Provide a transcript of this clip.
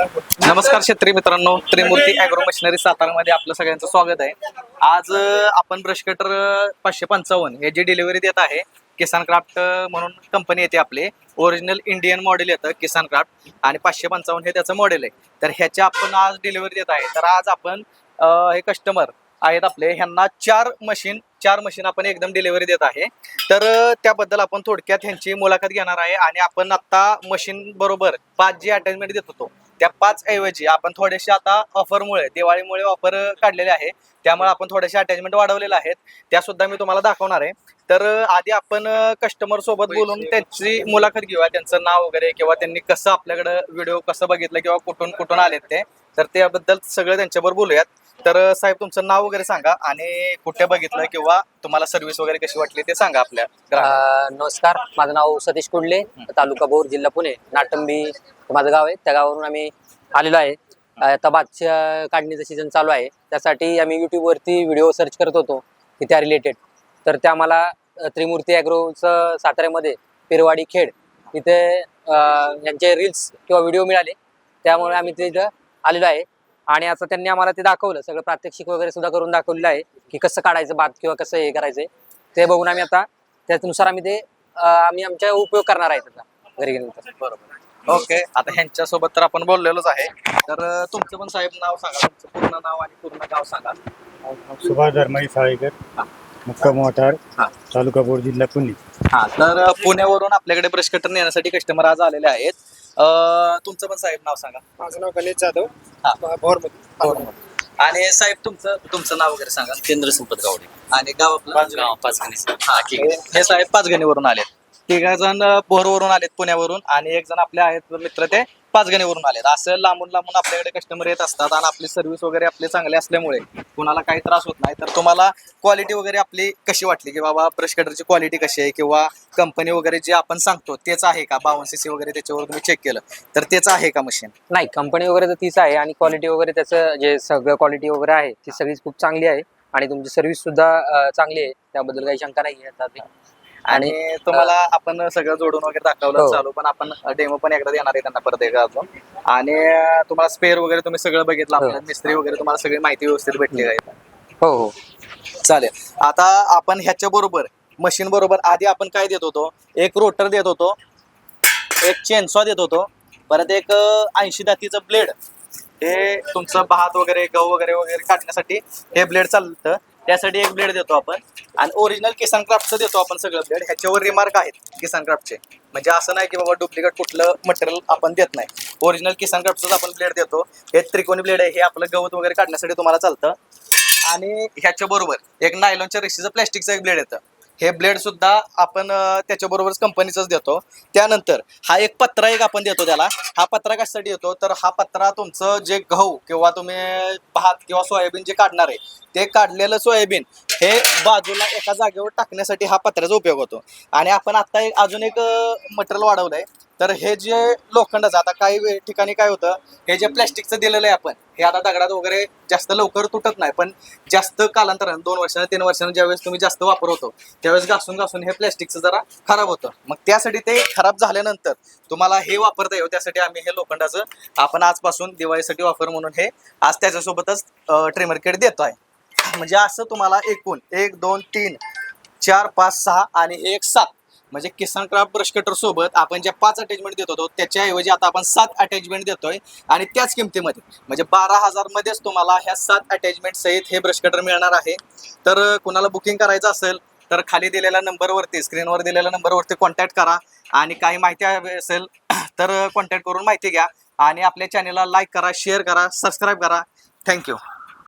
नमस्कार शेतकरी मित्रांनो त्रिमूर्ती अॅग्रो मशिनरी सातारामध्ये आपलं सगळ्यांचं स्वागत आहे. आज आपण ब्रश कटर पाचशे पंचावन्न हे जी डिलिव्हरी देत आहे किसान क्राफ्ट म्हणून कंपनी येते आपली. ओरिजिनल इंडियन मॉडेल येतं किसान क्राफ्ट आणि पाचशे पंचावन्न हे त्याचं मॉडेल आहे. तर ह्याच्या आपण आज डिलिव्हरी देत आहे. तर आज आपण हे कस्टमर आहेत आपले ह्यांना चार मशीन चार मशीन आपण एकदम डिलिव्हरी देत आहे. तर त्याबद्दल आपण थोडक्यात ह्यांची मुलाखत घेणार आहे आणि आपण आता मशीन बरोबर पाच जी अटॅचमेंट देत होतो. त्या पाच ऐवजी आपण थोडेसे आता ऑफरमुळे दिवाळीमुळे ऑफर काढलेले आहे. त्यामुळे आपण थोडेसे अटॅचमेंट वाढवलेले आहेत. त्या सुद्धा मी तुम्हाला दाखवणार आहे. तर आधी आपण कस्टमर सोबत बोलून त्यांची मुलाखत घेऊया. त्यांचं नाव वगैरे किंवा त्यांनी कसं आपल्याकडं व्हिडिओ कसं बघितलं किंवा कुठून कुठून आलेत ते. तर त्याबद्दल सगळं त्यांच्याबरोबर बोलूयात. तर साहेब तुमचं नाव वगैरे सांगा आणि कुठे बघितलं किंवा तुम्हाला सर्व्हिस वगैरे कशी वाटली ते सांगा आपल्या. अ, नमस्कार. माझं नाव सतीश कुंडले तालुका बोर जिल्हा पुणे नाटंबी हे माझं गाव आहे. त्या गावावरून आम्ही आलेलो आहे. अ, आता भातच्या काढणीचं सीझन चालू आहे. त्यासाठी आम्ही यूट्यूबवरती व्हिडिओ सर्च करत होतो की त्या रिलेटेड तर त्या आम्हाला अ, त्रिमूर्ती ॲग्रोचं साताऱ्यामध्ये पेरवाडी खेड इथे अ, यांचे रील्स किंवा व्हिडिओ मिळाले. त्यामुळे आम्ही तिथं आलेलो आहे. आणि आता त्यांनी आम्हाला ते दाखवलं. सगळं प्रात्यक्षिक वगैरे सुद्धा करून दाखवलेलं आहे की कसं काढायचं भात किंवा कसं हे करायचं ते बघून आम्ही आता त्यानुसार आम्ही ते आम्ही आमच्या उपयोग करणार आहे त्याचा घरी गेल्यानंतर बरोबर. ओके. आता ह्यांच्या सोबत तर आपण बोललेलोच आहे. तर अं, तुमचं पण साहेब नाव सांगा. तुमचं पूर्ण नाव आणि पूर्ण गाव सांगा. सुभाष धर्माई साळेकर हा. मुक्काम हा. तालुका बोर्ड जिल्हा पुणे. हा तर पुण्यावरून आपल्याकडे ब्रश कटर नेण्यासाठी कस्टमर आज आलेले आहेत. अं, तुमचं पण साहेब नाव सांगा. माझं नाव गणेश जाधव. हा. भोरमध्ये. आणि साहेब तुमचं तुमचं नाव वगैरे सांगा. केंद्र संपत गावडे. आणि गाव आपलं? गाव पाच गणेश हा ठीक आहे. हे साहेब पाचगणीवरून आलेत. तिघ जण भोरवरून आलेत पुण्यावरून. आणि एक जण आपले आहेत मित्र ते. पाचगणीवरून आलेत. असं लांबून लांबून आपल्याकडे कस्टमर येत असतात आणि आपली सर्व्हिस वगैरे आपले चांगले असल्यामुळे कुणाला काही त्रास होत नाही. तर तुम्हाला क्वालिटी वगैरे आपली कशी वाटली की बाबा ब्रश कटरची क्वालिटी कशी आहे किंवा कंपनी वगैरे जे आपण सांगतो तेच आहे का? बावन सी सी वगैरे त्याच्यावर तुम्ही चेक केलं. तर तेच आहे का मशीन नाही कंपनी वगैरे तर तीच आहे आणि क्वालिटी वगैरे त्याचं जे सगळं क्वालिटी वगैरे आहे ती सगळी खूप चांगली आहे आणि तुमची सर्व्हिस सुद्धा चांगली आहे. त्याबद्दल काही शंका नाही आहे. आणि तुम्हाला आपण सगळं जोडून वगैरे दाखवलं हो. चालू पण आपण डेमो पण एकदा देणार आहे त्यांना परत एकदा अजून. आणि तुम्हाला स्पेअर वगैरे तुम्ही सगळं बघितलं हो. आपल्याला मिस्त्री वगैरे तुम्हाला सगळी माहिती व्यवस्थित भेटली आहे. हो हो. चालेल. आता आपण ह्याच्या बरोबर मशीन बरोबर आधी आपण काय देत होतो? एक रोटर देत होतो. एक चेनसॉ देत होतो. परत एक ऐंशी दातीचं ब्लेड हे तुमचं भात वगैरे गहू वगैरे वगैरे काढण्यासाठी हे ब्लेड चालतं. त्यासाठी एक ब्लेड देतो आपण. आणि ओरिजिनल किसान क्राफ्टचं देतो आपण सगळं ब्लेड. ह्याच्यावर रिमार्क आहेत किसान क्राफ्टचे म्हणजे असं नाही की बाबा डुप्लिकेट कुठलं मटेरियल आपण देत नाही. ओरिजिनल किसान क्राफ्टचंच आपण ब्लेड देतो. हे त्रिकोणी ब्लेड आहे हे आपलं गवत वगैरे काढण्यासाठी तुम्हाला चालतं. आणि ह्याच्याबरोबर एक नायलॉनच्या रेशीचं प्लॅस्टिकचं एक ब्लेड येतं. हे ब्लेड सुद्धा आपण त्याच्याबरोबरच कंपनीचंच देतो. त्यानंतर हा एक पत्रा एक आपण देतो त्याला. हा पत्रा कशासाठी येतो तर हा पत्रा तुमचं जे गहू किंवा तुम्ही भात किंवा सोयाबीन जे काढणार आहे ते काढलेलं सोयाबीन हे बाजूला एका जागेवर टाकण्यासाठी हा पत्र्याचा उपयोग होतो. आणि आपण आता एक अजून एक मटेरियल वाढवलं आहे तर हे जे लोखंडाचं आता काही ठिकाणी काय होतं हे जे प्लॅस्टिकचं दिलेलं आहे आपण हे आता दगडात वगैरे जास्त लवकर तुटत नाही पण जास्त कालांतरानं दोन वर्षानं तीन वर्षानं ज्यावेळेस तुम्ही जास्त वापर होतो त्यावेळेस घासून घासून हे प्लॅस्टिकचं जरा खराब होतं. मग त्यासाठी ते खराब झाल्यानंतर तुम्हाला हे वापरता येऊ त्यासाठी आम्ही हे लोखंडाचं आपण आजपासून दिवाळीसाठी वापर म्हणून हे आज त्याच्यासोबतच ट्रिमर किट देतो आहे. म्हणजे असं तुम्हाला एकूण एक दोन तीन चार पाच सहा आणि एक सात म्हणजे किसान क्राफ्ट ब्रश कटर सोबत आपण ज्या पाच अटॅचमेंट देत होतो त्याच्याऐवजी आता आपण सात अटॅचमेंट देतोय आणि त्याच किमतीमध्ये म्हणजे बारा हजार मध्येच तुम्हाला ह्या सात अटॅचमेंट सहित हे ब्रश कटर मिळणार आहे. तर कुणाला बुकिंग करायचं असेल तर खाली दिलेल्या नंबरवरती स्क्रीनवर दिलेल्या नंबरवरती कॉन्टॅक्ट करा. आणि काही माहिती हवी असेल तर कॉन्टॅक्ट करून माहिती घ्या. आणि आपल्या चॅनलला लाईक करा शेअर करा सबस्क्राईब करा. थँक्यू